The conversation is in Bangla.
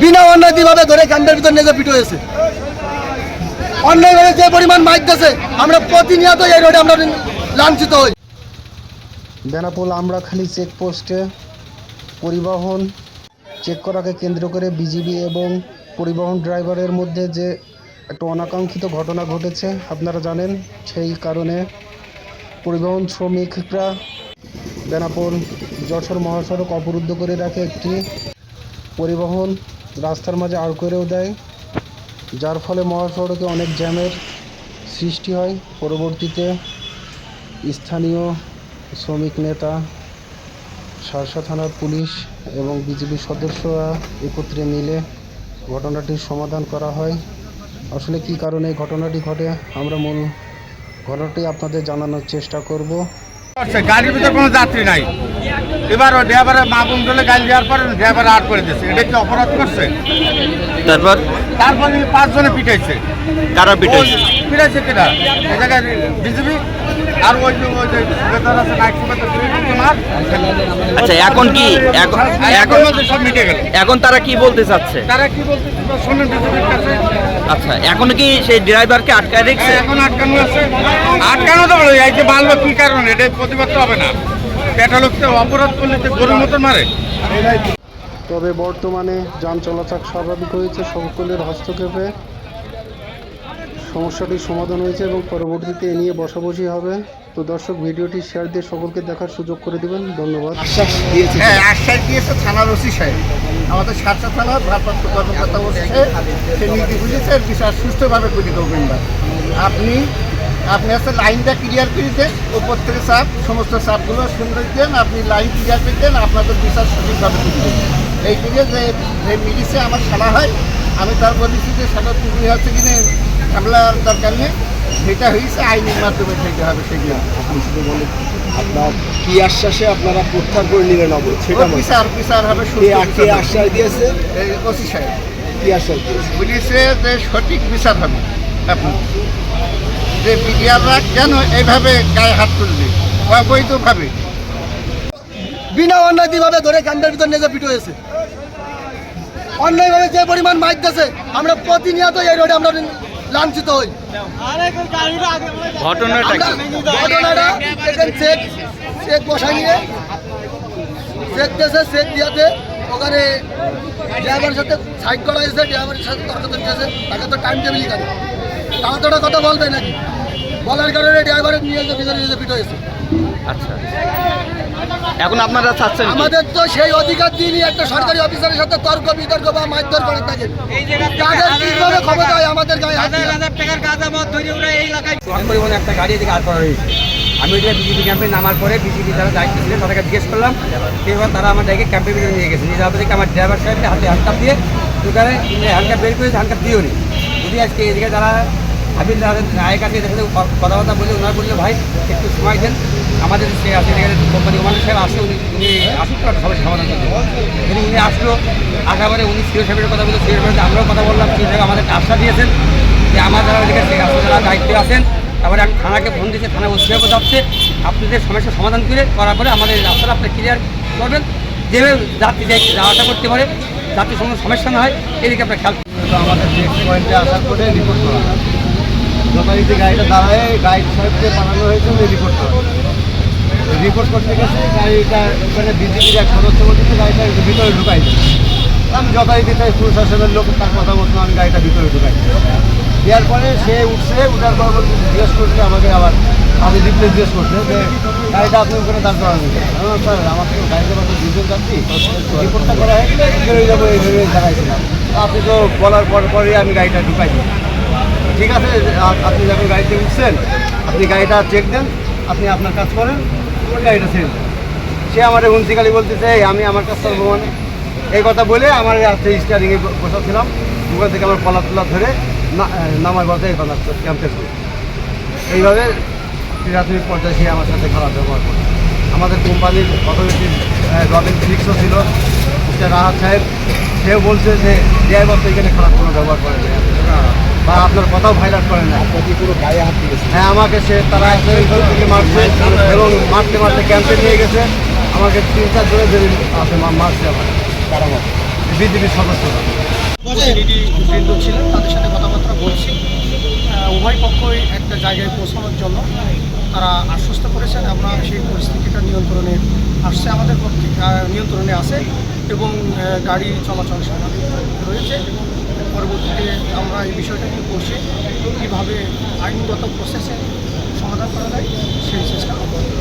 বিনা অন্যায়ভাবে ধরে ক্যাম্পের ভিতর নিয়ে পিটো হয়েছে। অন্যায়ভাবে যে পরিমাণ মাইক দিয়েছে, আমরা প্রতিনিয়ত এই রোডে আমরা লাঞ্ছিত হই। বেনাপোল আমরা আমরাখালি চেকপোস্টে পরিবহন চেক করাকে কেন্দ্র করে বিজিবি এবং পরিবহন ড্রাইভারের মধ্যে যে একটা অনাকাঙ্ক্ষিত ঘটনা ঘটেছে, আপনারা জানেন, সেই কারণে পরিবহন শ্রমিকরা বেনাপোল যশোর মহাসড়ক অবরুদ্ধ করে রাখে একটি পরিবহন রাস্তার মাঝে আড় করেও দেয়, যার ফলে মহাসড়কে অনেক জ্যামের সৃষ্টি হয়। পরবর্তীতে স্থানীয় শ্রমিক নেতা, সারসা থানার পুলিশ এবং বিজেপি সদস্যরা একত্রে মিলে ঘটনাটির সমাধান করা হয়। আসলে কী কারণে এই ঘটনাটি ঘটে, আমরা মূল ঘটনাটি আপনাদের জানানোর চেষ্টা করব। গাড়ির ভিতরে কোনো যাত্রী নাই? এবার ওই ড্রাইভারের মা বোন বলে গাড়ি দেওয়ার পরে ড্রাইভার আট করে দিয়েছে। এটা কি অপরাধ করছে? তারপর? তারপরে পাঁচজনে পিটাইছে। কারা পিটাইছে? পিটাইছে কিনা? এই জায়গায় বিজেপি আর ওই যে ওই যে সুবেদার আছে নাইট সুবেদার আচ্ছা এখন কি এখন এখন সব মিটে গেল। এখন তারা কি বলতে চাচ্ছে? তারা কি বলতে শোনেন বিজেপির কাছে। আচ্ছা এখন কি সেই ড্রাইভারকে আটকায় রেখেছে? এখন আটকানো আছে। আটকানো তো বলো এই যে মারলো কি কারণে? এটা প্রতিবাদ তো হবে না। অপরাধ করলে তো গরুর মতন মারে। তবে বর্তমানে যান চলাচল স্বাভাবিক হয়েছে সকলের হস্তক্ষেপে সমস্যাটির সমাধান হয়েছে এবং পরবর্তীতে এ নিয়ে বসাবসি হবে। তো দর্শক ভিডিওটি শেয়ার দিয়ে সকলকে দেখার সুযোগ করে দিবেন। ধন্যবাদ। হ্যাঁ আশ্বাস দিয়েছে থানার ওসি সাহেব। আমাদের সাতটা থানার ভারপ্রাপ্ত কর্মকর্তা ওসি সাহেব সে নীতি বুঝেছে আর বিচার সুস্থভাবে করে দেবেন না আপনি আপনি আসলে লাইনটা ক্লিয়ার করে দেন উপর থেকে চাপ সমস্ত চাপগুলো সুন্দর দেন আপনি লাইন ক্লিয়ার করে দেন আপনাদের বিচার সঠিকভাবে এই থেকে যে যে মিলিশে আমার খেলা হয় আমি তার বলেছি যে সাদা তুমি হচ্ছে কিনে ঝামেলার দরকার নেই। যেটা হয়েছে আইনের মাধ্যমে থেকে হবে সেগুলো। আপনার কি আশ্বাসে আপনারা প্রত্যাহার করে নিলেন অবৈধ? সেটা বলুন। বিচার বিচার হবে কে। আশ্বাস দিয়েছে? ওসি সাহেব। কি আশ্বাস দিয়েছে? পুলিশে যে সঠিক বিচার হবে। এখন যে বিডিআররা কেন এইভাবে গায়ে হাত তুলবে? অবৈধভাবে। বিনা অন্যায়ভাবে ধরে ক্যাম্পের ভিতর নিয়ে পিটো হয়েছে। অন্যায়ভাবে যে পরিমাণ মাইক দিয়েছে আমরা প্রতিনিয়ত এই রোডে আমরা লাঞ্ছিত হই। ঘটনাটা ঘটনাটা চেক চেক বসা নিয়ে চেক দিয়েছে চেক দিয়াতে ওখানে ড্রাইভারের সাথে সাইড করা হয়েছে ড্রাইভারের সাথে তাকে তো টাইম টেবিলই তারা তো কথা বলবে নাকি? বলার কারণে ড্রাইভারের নিয়ে ভিতরে নিয়ে পিটো হয়েছে আচ্ছা। এখন আপনারা চাচ্ছেন আমাদের তো সেই অধিকার দিনই একটা সরকারি অফিসারের সাথে তর্ক বিতর্ক বা মারধর করার থাকে। তাদের কীভাবে ক্ষমতা হয় আমাদের গায়ে হাত দিয়ে? ওয়ান পরিবহনে একটা গাড়ি এদিকে আর করা হয়েছে। আমি ওইটা বিজেপি ক্যাম্পে নামার পরে বিজেপি যারা দায়িত্ব ছিলেন তাদেরকে জিজ্ঞেস করলাম এবার তারা আমার ডাইকে ক্যাম্পের ভিতরে নিয়ে গেছে। নিয়ে যাওয়ার থেকে আমার ড্রাইভার সাহেবকে হাতে হ্যান্ডকাপ দিয়ে দোকানে হ্যান্ডকাপ বের করেছে হ্যান্ডকাপ দিও নি। যদি আজকে এদিকে যারা হাবিল রায়ের কাছে এদের সাথে কথাবার্তা বলে ওনার বললে, ভাই, একটু সময় দেন। আমাদের সে আছে কোম্পানি ওমান সাহেব আসে উনি উনি আসুক সবাই সমাধান উনি আসলো, আসার পরে উনি সিও সাহেবের কথা বলে সিও সাহেবের আমরাও কথা বললাম সিও সাহেব আমাদেরকে আশ্বাস দিয়েছেন যে আমার যারা আছে যারা দায়িত্বে আছেন, তারপরে আমি থানাকে ফোন দিয়েছি থানা ওসিয়াও যাচ্ছে। আপনাদের সমস্যার সমাধান করে, করার পরে আমাদের রাস্তাটা আপনি ক্লিয়ার করবেন। যেভাবে যাত্রী যাই, যাওয়া আসা করতে পারে, যাত্রীর কোনো সমস্যা না হয়, এদিকে আপনার খেয়াল আমাদের পয়েন্টে আসার পরে রিপোর্ট করা। যথারীতি গাড়িটা দাঁড়ায় গাইড সাহেবকে পাঠানো হয়েছে, উনি রিপোর্ট করা রিপোর্ট করতে গেছে, গাড়িটা ওখানে বিজেপির এক সদস্য বলছে গাড়িটা ভিতরে ঢুকাই আমি যথারীতি তাই প্রশাসনের লোক, তার কথা মতো আমি গাড়িটা ভিতরে ঢুকাই দেওয়ার পরে সে উঠছে, উঠার পর বলছে জিজ্ঞেস করছে আমাকে, আবার আমি রিপ্লেস জিজ্ঞেস করছে যে গাড়িটা আপনি ওখানে দাঁড় করানো স্যার, আমার তো গাড়িতে মাত্র দুজন যাচ্ছি রিপোর্টটা করা হয়ে গেলে বেরোয় যাব, এই ভেবে দেখাইছিলাম আপনি তো বলার পর পরই আমি গাড়িটা ঢুকাই দিই ঠিক আছে আপনি যখন গাড়িতে উঠছেন আপনি গাড়িটা চেক দেন আপনি আপনার কাজ করেন ওই গাড়িটা দেন। সে আমার হুন্সিকালি বলতেছে "এই, আমি আমার কাজ করব মানে? এই কথা বলে আমার রাত্রে স্টারিংয়ে বসাচ্ছিলাম ওখান থেকে আমার পলা তোলা ধরে নামার পথে এই কথা ক্যাম্পে এইভাবে প্রাথমিক পর্যায়ে সে আমার সাথে খারাপ ব্যবহার করে আমাদের কোম্পানির অথরিটির রবিন ফিক্সও ছিল। মিস্টার রাহাত সাহেব সেও বলছে যে ড্রাইভার তো এখানে খারাপ কোনো ব্যবহার করে না বা আপনার কথাও ভাইরাল করে না পুরো গায়ে হাত দিয়েছে? হ্যাঁ আমাকে সে তারা থেকে মারছে এবং মারতে মারতে ক্যাম্পে নিয়ে গেছে। আমাকে তিন চার জনে ধরে আছে মারছে আমার মতো বিজেপির সদস্যরা বৃন্দ ছিলেন তাদের সাথে কথাবার্তা বলছি। উভয় পক্ষই একটা জায়গায় পৌঁছানোর জন্য তারা আশ্বস্ত করেছেন আমরা সেই পরিস্থিতিটা নিয়ন্ত্রণে আসছে আমাদের পক্ষে নিয়ন্ত্রণে আছে এবং গাড়ি চলাচল স্বাভাবিক। পরবর্তীতে আমরা এই বিষয়টা একটু বসে কীভাবে আইনগত প্রসেসে সমাধান করা যায়, সেই চেষ্টা করব।